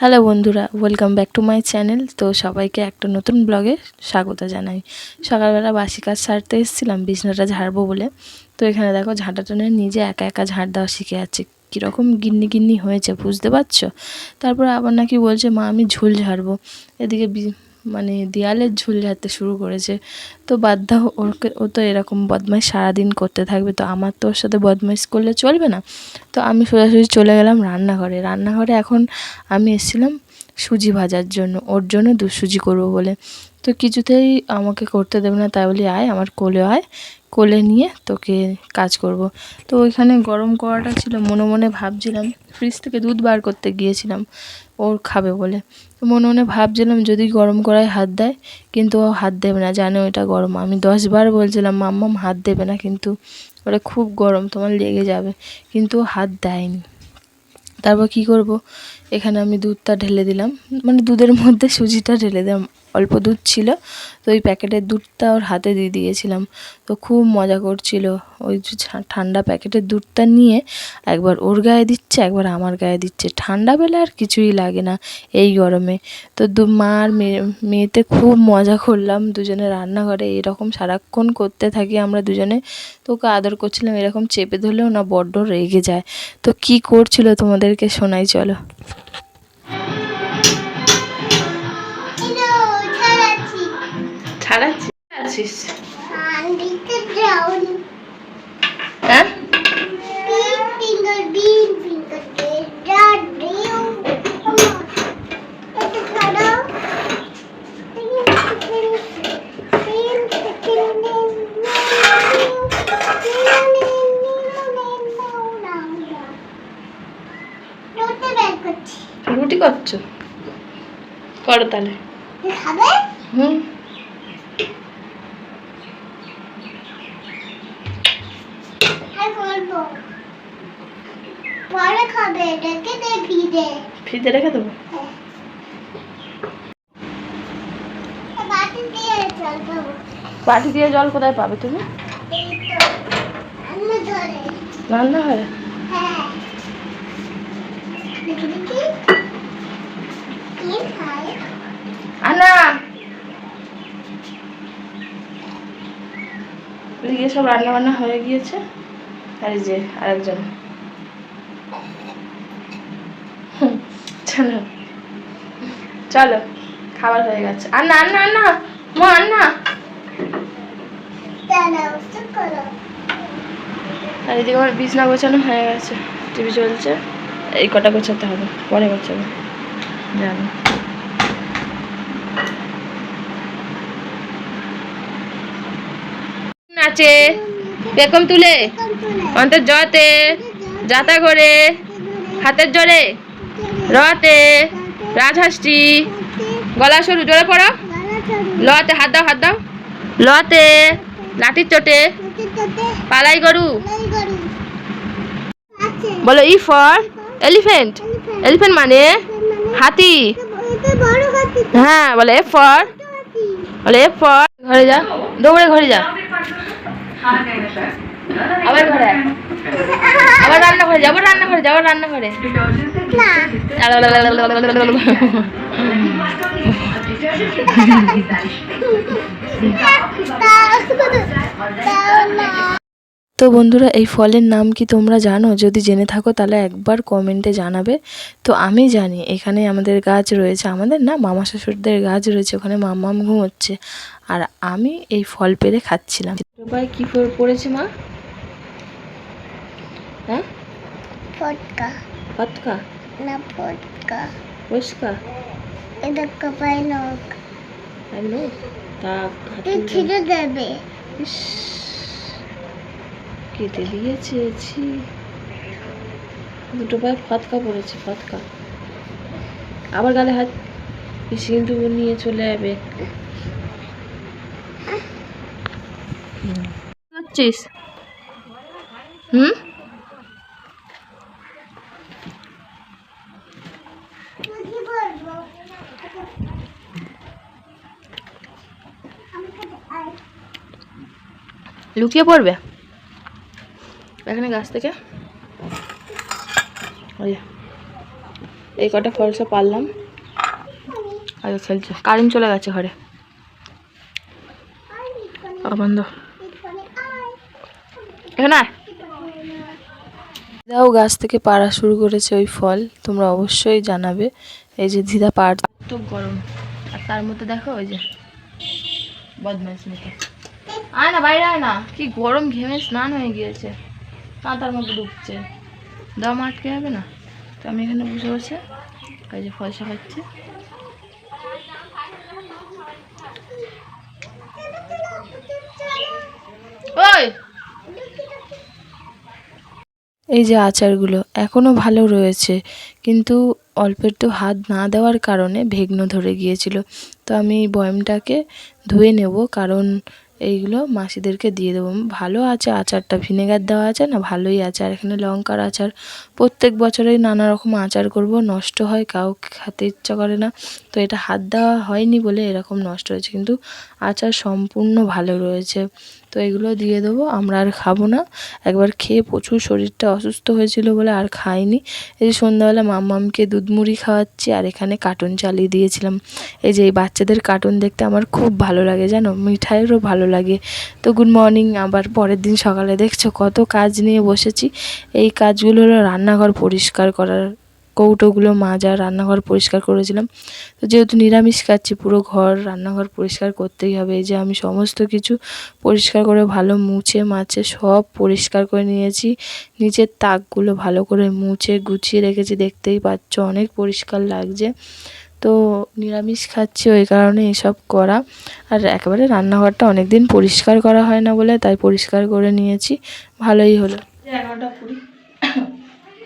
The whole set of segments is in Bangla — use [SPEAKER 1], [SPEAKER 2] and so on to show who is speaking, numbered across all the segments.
[SPEAKER 1] হ্যালো বন্ধুরা welcome back to my channel তো সবাইকে একটা নতুন ব্লগে স্বাগত জানাই। সকালবেলা বাসি কাজ সারতে এসেছিলাম, বিছনাটা ঝাড়বো বলে। তো এখানে দেখো ঝাঁটা টেনে নিজে একা একা ঝাড় দেওয়া শিখে যাচ্ছে। কীরকম গিন্নি গিন্নি হয়েছে, বুঝতে পারছ? তারপর আবার নাকি বলছে, মা, আমি ঝুল ঝাড়বো। এদিকে মানে দেয়ালের ঝুল ঝাড়তে শুরু করেছে, তো বাধ্য ওকে, ও তো এরকম বদমাইশ সারাদিন করতে থাকবে, তো আমার তো ওর সাথে বদমাইশ করলে চলবে না। তো আমি সোজাসুজি চলে গেলাম রান্নাঘরে রান্নাঘরে এখন আমি এসেছিলাম সুজি ভাজার জন্য, ওর জন্য দু সুজি করব বলে। তো কিছুতেই আমাকে করতে দেবে না, তাই বলি, আয়, আমার কোলে আয়, কোলে নিয়ে তোকে কাজ করব। তো ওইখানে গরম করাটা ছিল, মনে মনে ভাবছিলাম ফ্রিজ থেকে দুধ বার করতে গিয়েছিলাম, ওর খাবে বলে। তো মনে মনে ভাবছিলাম, যদি গরম করায় হাত দেয়, কিন্তু ও হাত দেবে না, জানে ওটা গরম। আমি দশবার বলছিলাম, মাম্মাম, হাত দেবে না কিন্তু, ওটা খুব গরম, তোমার লেগে যাবে। কিন্তু হাত দেয়নি। তারপর কি করব? এখানে আমি দুধটা ঢেলে দিলাম মানে দুধের মধ্যে সুজিটা ঢেলে দিলাম। অল্প দুধ ছিল, তো ওই প্যাকেটের দুধটা ওর হাতে দিয়ে দিয়েছিলাম। তো খুব মজা করছিল। ওই ঠান্ডা প্যাকেটের দুধটা নিয়ে একবার ওর গায়ে দিচ্ছে, একবার আমার গায়ে দিচ্ছে। ঠান্ডা বেলা আর কিছুই লাগে না এই গরমে। তো দু, মা আর মেয়ে, মেয়েতে খুব মজা করলাম দুজনে রান্নাঘরে। এরকম সারাক্ষণ করতে থাকি আমরা দুজনে। তো ওকে আদর করছিলাম, এরকম চেপে ধরলেও না বড্ড রেগে যায়। তো কি করছিল তোমাদেরকে শোনাই, চলো।
[SPEAKER 2] রোদে বের করছি।
[SPEAKER 1] রুটি করছ? করো তাহলে। হুম।
[SPEAKER 2] করব পরে খাবে এটাকে দে ভিজে।
[SPEAKER 1] ফ্রিজে রেখে দেবো?
[SPEAKER 2] বাটি দিয়ে জল খাব
[SPEAKER 1] বাটি দিয়ে জল কোথায় পাবে তুমি? হয়
[SPEAKER 2] হ্যাঁ। দেখি দেখি। কি খায়?
[SPEAKER 1] আনা! এদিকে সব রান্না বান্না হয়ে গিয়েছে। আর যে আরেকজন। চলো। চলো খাবার হয়ে গেছে। মা আর এদিকে আমার বিছনা গোছানো হয়ে গেছে। টিভি চলছে। এই কটা গোছাতে হবে পরে গোছাবো। জানো নাচে। বেকম তুলে। অন্তর জতে যাতা করে হাতের জোরে রতে রাজহাঁসটি গলা সরু জোরে পড়ো। লতে হাত দাও হাত দাও। লতে লাঠির চোটে পালাই গরু। বলো ই ফর এলিফেন্ট। এলিফেন্ট মানে হাতি। হ্যাঁ বলে এফ ফর। বলে এফ ফর। ঘরে যা দৌড়ে ঘরে যা। আবার ঘরে আবার রান্না ঘরে যাব রান্না ঘরে যাব রান্না ঘরে তো বন্ধুরা এই ফলের নাম কি তোমরা জানো? যদি জেনে থাকো তাহলে একবার কমেন্টে জানাবে। তো আমি জানি এখানে আমাদের গাছ রয়েছে। আমাদের না মামা শ্বশুরদের গাছ রয়েছে ওখানে মাম্মাম ঘুমোচ্ছে। আর আমি এই ফল পেরে খাচ্ছিলাম। ভাই কি ফল পড়েছে মা? হ্যাঁ?
[SPEAKER 2] ফটকা।
[SPEAKER 1] পাতকা
[SPEAKER 2] না ফটকা।
[SPEAKER 1] পরিষ্কার
[SPEAKER 2] এটা কপাই লোক
[SPEAKER 1] হ্যালো তা
[SPEAKER 2] ছিঁড়ে দেবে।
[SPEAKER 1] ইস, কেটে দিয়েছে ছি দুটো পায়ে ফাতকা পড়েছে, ফাতকা। আবার গালে হাত কিন্তু নিয়ে চলে যাবে। লুকিয়ে পড়বে? এখানে গাছ থেকে। ওই এই কটা ফলসা পারলাম। আগে খেলছে। কারেন্ট চলে গেছে ঘরে। বন্ধ। এখানে। দিদাও গাছ থেকে পাড়া শুরু করেছে ওই ফল। তোমরা অবশ্যই জানাবে। এই যে দিদা পাড় তো গরম। আর তার মধ্যে দেখো ওই যে বদমাইশ মেয়েটা। আয় না, বাইরে আয় না। কি গরম ঘেমে স্নান হয়ে গিয়েছে। কাঁটার মধ্যে ডুবছে দম আটকে যাবে না? তো আমি এখানে বসে বসে এই যে ফলসা খাচ্ছি। ওই! এই যে আচারগুলো এখনও ভালো রয়েছে, কিন্তু অল্প একটু হাত না দেওয়ার কারণে ভেগ্ন ধরে গিয়েছিল। তো আমি বয়মটাকে ধুয়ে নেব, কারণ এইগুলো মাসিদেরকে দিয়ে দেবো। ভালো আছে, আচারটা ভিনেগার দেওয়া আছে না, ভালোই আছে। আর এখানে লঙ্কার আচার, প্রত্যেক বছরেই নানা রকম আচার করব, নষ্ট হয় কাউ খাতে ইচ্ছা করে না। তো এটা হাত দেওয়া হয়নি বলে এরকম নষ্ট হয়েছে। কিন্তু আচার সম্পূর্ণ ভালো রয়েছে। তো এগুলো দিয়ে দেবো, আমরা আর খাব না। একবার খেয়ে প্রচুর শরীরটা অসুস্থ হয়েছিল বলে আর খাইনি। এই যে সন্ধ্যাবেলা মাম্মামকে দুধ মুড়ি খাওয়াচ্ছি, আর এখানে কার্টুন চালিয়ে দিয়েছিলাম। এই যে এই বাচ্চাদের কার্টুন দেখতে আমার খুব ভালো লাগে, জানো? মিঠাইয়েরও ভালো লাগে। তো গুড মর্নিং, আবার পরের দিন সকালে দেখছ কত কাজ নিয়ে বসেছি। এই কাজগুলো হলো রান্নাঘর পরিষ্কার করার কৌটোগুলো মাজা, রান্নাঘর পরিষ্কার করেছিলাম। তো যেহেতু নিরামিষ খাচ্ছি, পুরো ঘর, রান্নাঘর পরিষ্কার করতেই হবে। এই যে আমি সমস্ত কিছু পরিষ্কার করে ভালো মুছে মাছে সব পরিষ্কার করে নিয়েছি। নিচের তাকগুলো ভালো করে মুছে গুছিয়ে রেখেছি। দেখতেই পাচ্ছ অনেক পরিষ্কার লাগছে। তো নিরামিষ খাচ্ছি ওই কারণে এসব করা। আর একেবারে রান্নাঘরটা অনেক দিন পরিষ্কার করা হয় না বলে, তাই পরিষ্কার করে নিয়েছি। ভালোই হলো। এগারোটা কুড়ি।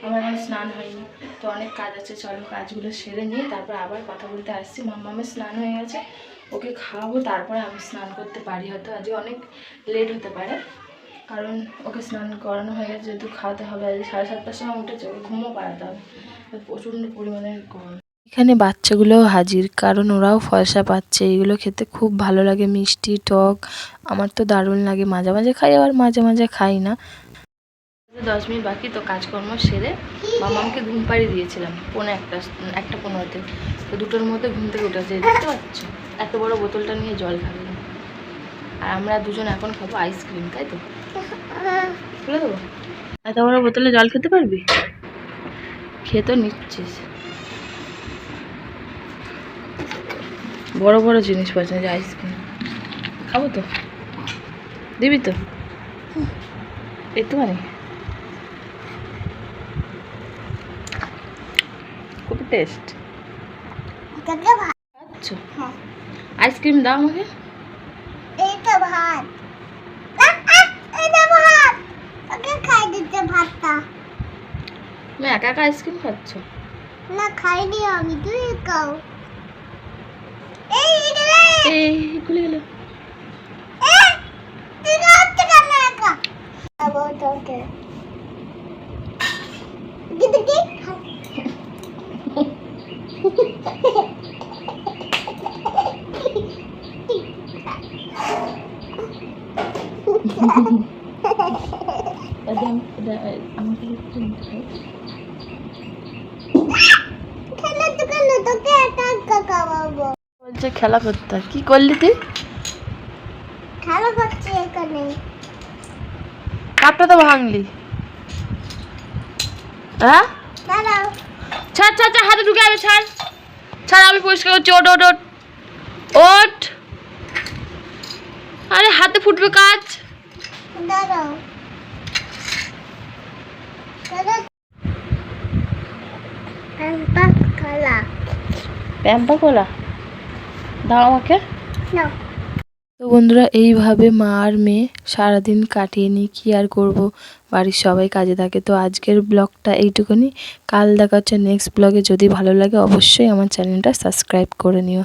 [SPEAKER 1] আমার এখন স্নান হয়নি। তো অনেক কাজ আছে, চলো কাজগুলো সেরে নিয়ে তারপর আবার কথা বলতে আসছি। মাম্মামের স্নান হয়ে গেছে, ওকে খাওয়াবো, তারপরে আমি স্নান করতে পারি। হয়তো আজকে অনেক লেট হতে পারে, কারণ ওকে স্নান করানো হয়ে গেছে, যেহেতু খাওয়াতে হবে আজ সাড়ে সাতটার সময় উঠেছে, ওকে ঘুমও পাড়াতে হবে। প্রচণ্ড পরিমাণে গরম। এখানে বাচ্চাগুলোও হাজির, কারণ ওরাও ফলসা পাচ্ছে এইগুলো খেতে খুব ভালো লাগে, মিষ্টি, টক, আমার তো দারুণ লাগে। মাঝে মাঝে খাই, আবার মাঝে মাঝে খাই না। দশ মিনিট বাকি তো কাজকর্ম সেরে মামাকে ঘুম পাড়িয়ে দিয়েছিলাম, পৌনে একটা একটা পনেরোতে। তো দুটোর মধ্যে ঘুম থেকে উঠেছে দেখতে পাচ্ছ? এত বড় বোতলটা নিয়ে জল খাবে। আর আমরা দুজন এখন খাব আইসক্রিম, তাই তো? খুলে দেবো? এত বড় বোতলে জল খেতে পারবি? খেয়ে তো নিচ্ছিস। বড় বড় জিনিস পাচ্ছে যে আইসক্রিম। খাব তো? দিবি তো? একটুখানি খুব টেস্ট
[SPEAKER 2] এটাকে ভাত
[SPEAKER 1] আচ্ছা
[SPEAKER 2] হ্যাঁ
[SPEAKER 1] আইসক্রিম দাও আমাকে
[SPEAKER 2] এইটা ভাত আহ, আহ, এটা ভাত ওকে খাই দিতে ভাতটা
[SPEAKER 1] তুমি একা একা আইসক্রিম খাচ্ছ
[SPEAKER 2] না খাইনি আমি তুই খাও এই এটা রে
[SPEAKER 1] এই খুলে গেল
[SPEAKER 2] এই, তুই খাচ্ছ কেন একা খাব তোকে কি দেখি
[SPEAKER 1] আমাকে একটু
[SPEAKER 2] খাওয়াবো
[SPEAKER 1] বলছে খেলা করতে কি করলি তুই?
[SPEAKER 2] খেলা করছি এখানে।
[SPEAKER 1] কাপটা তো ভাঙলি। হ্যাঁ? ছাড় ছাড় ছাড় হাতে ঢুকে যাবে ছাড়। ছাড় আমি পরিষ্কার করছি ওট ওট ওট ওট আরে হাতে ফুটবে কাজ।
[SPEAKER 2] দাঁড়াও।
[SPEAKER 1] প্যাম্পা কোলা দাও আমাকে।
[SPEAKER 2] না।
[SPEAKER 1] তো বন্ধুরা এইভাবে মা আর মেয়ে সারাদিন কাটিয়ে নিই কী আর করব? বাড়ির সবাই কাজে থাকে। তো আজকের ব্লগটা এইটুকুনি। কাল দেখা হচ্ছে নেক্সট ব্লগে। যদি ভালো লাগে অবশ্যই আমার চ্যানেলটা সাবস্ক্রাইব করে নিও।